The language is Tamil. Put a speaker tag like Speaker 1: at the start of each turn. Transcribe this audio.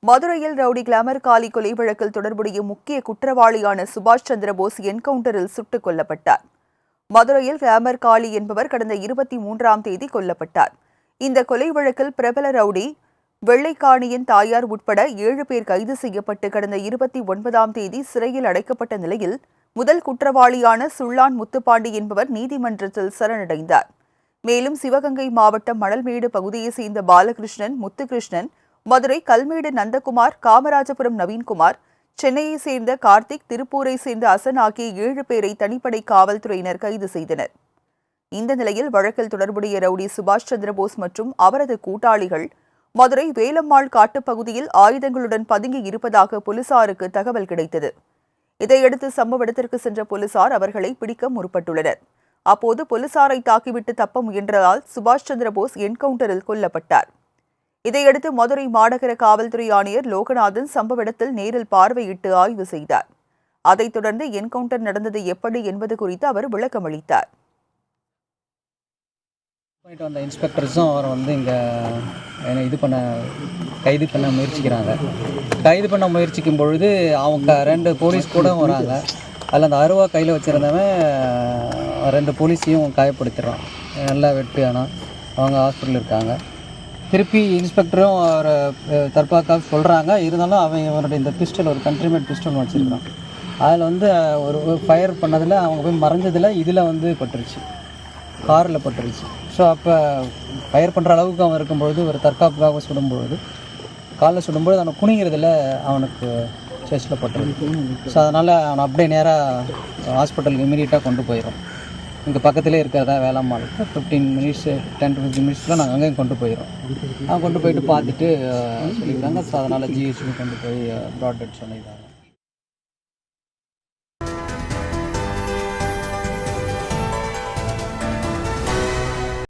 Speaker 1: மதுரையில் ரவுடி கிளாமர் காலி கொலை வழக்கில் தொடர்புடைய முக்கிய குற்றவாளியான சுபாஷ் சந்திர போஸ் என்கவுண்டரில் சுட்டுக் கொல்லப்பட்டார். மதுரையில் கிளாமர் காளி என்பவர் கடந்த இருபத்தி மூன்றாம் தேதி கொல்லப்பட்டார். இந்த கொலை வழக்கில் பிரபல ரவுடி வெள்ளைக்காணியின் தாயார் உட்பட ஏழு பேர் கைது செய்யப்பட்டு கடந்த இருபத்தி ஒன்பதாம் தேதி சிறையில் அடைக்கப்பட்ட நிலையில் முதல் குற்றவாளியான சுள்ளான் முத்துப்பாண்டி என்பவர் நீதிமன்றத்தில் சரணடைந்தார். மேலும் சிவகங்கை மாவட்டம் மணல்மேடு பகுதியைச் சேர்ந்த பாலகிருஷ்ணன் முத்துகிருஷ்ணன் மதுரை கல்மேடு நந்தகுமார் காமராஜபுரம் நவீன்குமார் சென்னையைச் சேர்ந்த கார்த்திக் திருப்பூரை சேர்ந்த அசன் ஆகிய ஏழு பேரை தனிப்படை காவல்துறையினர் கைது செய்தனர். இந்த நிலையில் வழக்கில் தொடர்புடைய ரவுடி சுபாஷ் சந்திரபோஸ் மற்றும் அவரது கூட்டாளிகள் மதுரை வேலம்மாள் காட்டுப்பகுதியில் ஆயுதங்களுடன் பதுங்கி இருப்பதாக போலீசாருக்கு தகவல் கிடைத்தது. இதையடுத்து சம்பவ இடத்திற்கு சென்ற போலீசார் அவர்களை பிடிக்க முற்பட்டுள்ளனர். அப்போது போலீசாரை தாக்கிவிட்டு தப்ப முயன்றதால் சுபாஷ் சந்திரபோஸ் என்கவுண்டரில் கொல்லப்பட்டார். இதையடுத்து மதுரை மாநகர காவல்துறை ஆணையர் லோகநாதன் சம்பவ இடத்தில் நேரில் பார்வையிட்டு ஆய்வு செய்தார். அதைத் தொடர்ந்து என்கவுண்டர் நடந்தது எப்படி என்பது குறித்து அவர் விளக்கமளித்தார்
Speaker 2: போயிட்டு வந்த இன்ஸ்பெக்டர்ஸும் அவரை வந்து இங்கே என்னை இது பண்ண கைது பண்ண முயற்சிக்கிறாங்க. கைது பண்ண முயற்சிக்கும் பொழுது அவங்க ரெண்டு போலீஸ் கூட வராங்க. அதில் அந்த அருவா கையில் வச்சுருந்தவன் ரெண்டு போலீஸையும் காயப்படுத்திடுறான். நல்லா வெட்டு ஆனால் அவங்க ஹாஸ்பிட்டல் இருக்காங்க. திருப்பி இன்ஸ்பெக்டரும் அவரை அஹ், சொல்கிறாங்க இருந்தாலும் அவன் இவனுடைய இந்த பிஸ்டல் ஒரு கண்ட்ரிமேட் பிஸ்டல் வச்சுருக்கான். அதில் வந்து ஒரு ஃபயர் பண்ணதில் அவங்க போய் மறைஞ்சதில் இதில் வந்து பட்டுருச்சு. காரில் பட்டுருச்சு. ஸோ அப்போ ஃபயர் பண்ணுற அளவுக்கு அவன் இருக்கும்பொழுது ஒரு தற்காப்புக்காக சுடும்பொழுது காலில் சுடும்பொழுது அவனை குனிங்கிறதுல அவனுக்கு செஸ்ட்டில் பட்டுருக்கு ஸோ அதனால் அவனை அப்படியே நேராக ஹாஸ்பிட்டலுக்கு இமீடியட்டாக கொண்டு போயிடும் இங்கே பக்கத்துலேயே இருக்கிறதா வேளாண்மாளுக்கு fifteen minutes ten to fifteen மினிட்ஸில் நாங்கள் அங்கேயும் கொண்டு போயிடும் அவன் கொண்டு போயிட்டு பார்த்துட்டு சொல்லியிருக்காங்க. ஸோ அதனால் ஜிஹெச்சுக்கு கொண்டு போய் ப்ராட் டெட் சொல்லியிருக்காங்க